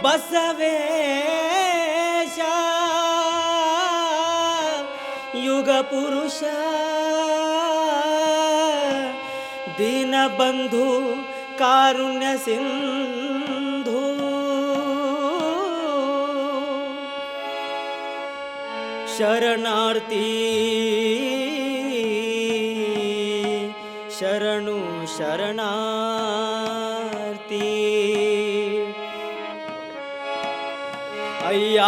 ಬಸವೇಶ ಯುಗ ಪುರುಷ ದೀನ ಬಂಧು ಕಾರುಣ್ಯ ಸಿಂಧು. ಶರಣಾರ್ಥಿ ಶರಣು ಶರಣಾರ್ಥಿ. ಅಯ್ಯ!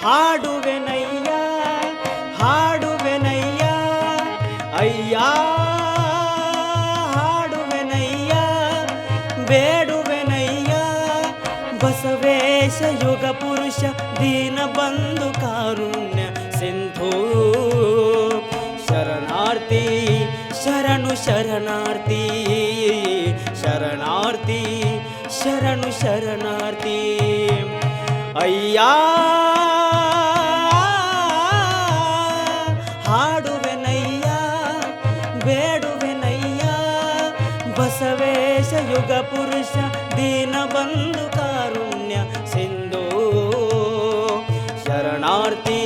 ಹಾಡುವೆನಯ್ಯ ಹಾಡುವೆನಯ್ಯ, ಅಯ್ಯ! ಹಾಡುವೆನಯ್ಯ, ಬೇಡುವೆನಯ್ಯ, ಬಸವೇಶ ಯುಗ ಪುರುಷ, ದೀನ ಬಂಧು ಕಾರುಣ್ಯ ಸಿಂಧು. ಶರಣಾರ್ಥಿ, ಶರಣು ಶರಣಾರ್ಥಿ. ಶರಣಾರ್ಥಿ. ಅಯ್ಯ! ಹಾಡುವೆನಯ್ಯ ಬೇಡುವೆನಯ್ಯ. ಬಸವೇಶ ಯುಗ ಪುರುಷ ದೀನ ಬಂಧು ಕಾರುಣ್ಯ ಸಿಂಧು. ಶರಣಾರ್ಥಿ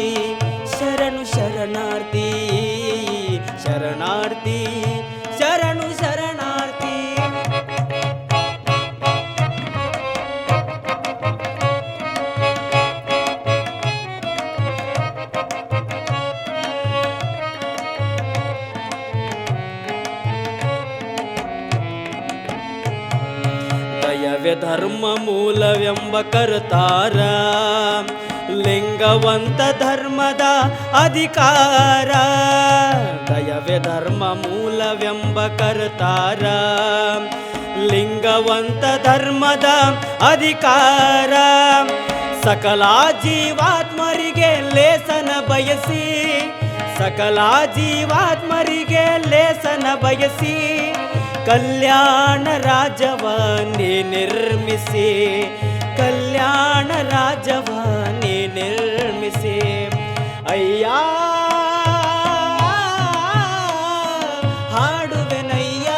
ದಯವೇ ಧರ್ಮ ಮೂಲವೆಂಬ ಕರುತಾರ. ಲಿಂಗವಂತ ಧರ್ಮದ ಅಧಿಕಾರ. ದಯವೆ ಧರ್ಮ ಮೂಲವೆಂಬ ಕರುತಾರ. ಲಿಂಗವಂತ ಧರ್ಮದ ಅಧಿಕಾರ. ಸಕಲ ಜೀವಾತ್ಮರಿಗೆ ಲೇಸನ ಬಯಸಿ, ಸಕಲ ಜೀವಾತ್ಮರಿಗೆ ಲೇಸನ ಬಯಸಿ ಕಲ್ಯಾಣ ರಾಜವಾನಿ ನಿರ್ಮಿಸಿ, ಕಲ್ಯಾಣ ರಾಜವಾನಿ ನಿರ್ಮಿಸಿ. ಅಯ್ಯ, ಹಾಡುವೆನಯ್ಯ,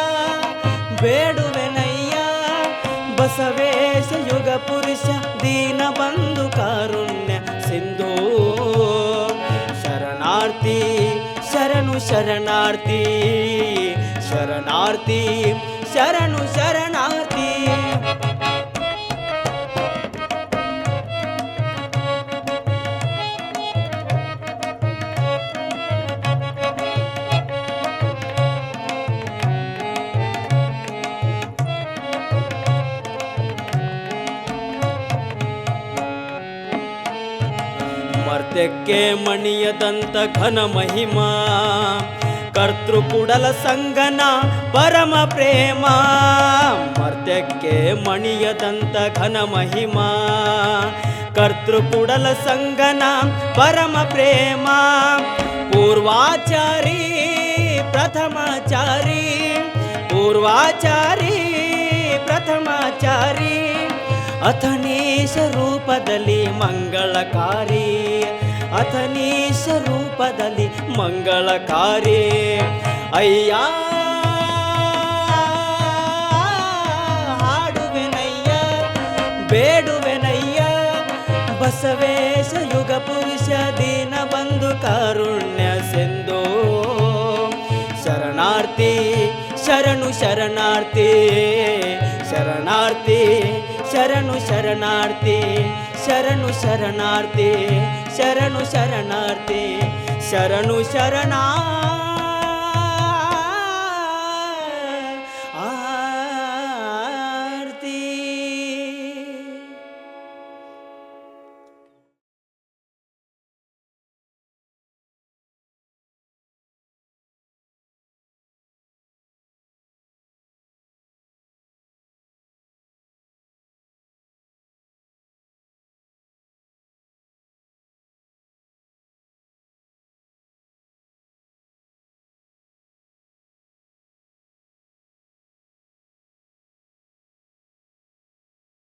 ಬೇಡುವೆನಯ್ಯ, ಬಸವೇಶ ಯುಗ ಪುರುಷ, ದೀನ ಬಂಧು ಕಾರುಣ್ಯ ಸಿಂಧು. ಶರಣಾರ್ಥಿ, ಶರಣು ಶರಣಾರ್ಥಿ. ಶರಣಾರ್ಥಿ ಶರಣು ಶರಣಾರ್ಥಿ. ಮರ್ತ್ಯಕ್ಕೆ ಮಣಿಯದಂತ ಘನ ಮಹಿಮಾ. ಕರ್ತೃ ಕುಡಲ ಸಂಗನ ಪರಮ ಪ್ರೇಮ. ಮರ್ತ್ಯಕ್ಕೆ ಮಣಿಯದಂತ ಘನ ಮಹಿಮಾ. ಕರ್ತೃಕುಡಲ ಸಂಗನ ಪರಮ ಪ್ರೇಮ. ಪೂರ್ವಾಚಾರಿ, ಪ್ರಥಮಾಚಾರಿ. ಪೂರ್ವಾಚಾರಿ, ಪ್ರಥಮಾಚಾರಿ. ಅಥನೇಶ ರೂಪದಲ್ಲಿ ಮಂಗಳಕಾರಿ. ಅಥನೀಶ ರೂಪದಲ್ಲಿ ಮಂಗಳಕಾರಿ. ಅಯ್ಯ, ಹಾಡುವೆನಯ್ಯ, ಬೇಡುವೆನಯ್ಯ. ಬಸವೇಶ ಯುಗ ಪುರುಷ ದೀನ ಬಂದು ಕಾರುಣ್ಯ ಸೆಂದು ಶರಣಾರ್ಥಿ, ಶರಣು ಶರಣಾರ್ಥಿ. ಶರಣಾರ್ಥಿ, ಶರಣು ಶರಣಾರ್ಥಿ. ಶರಣು ಶರಣಾರ್ಥಿ ಶರಣು ಶರಣಾರ್ಥಿ ಶರಣು ಶರಣಾ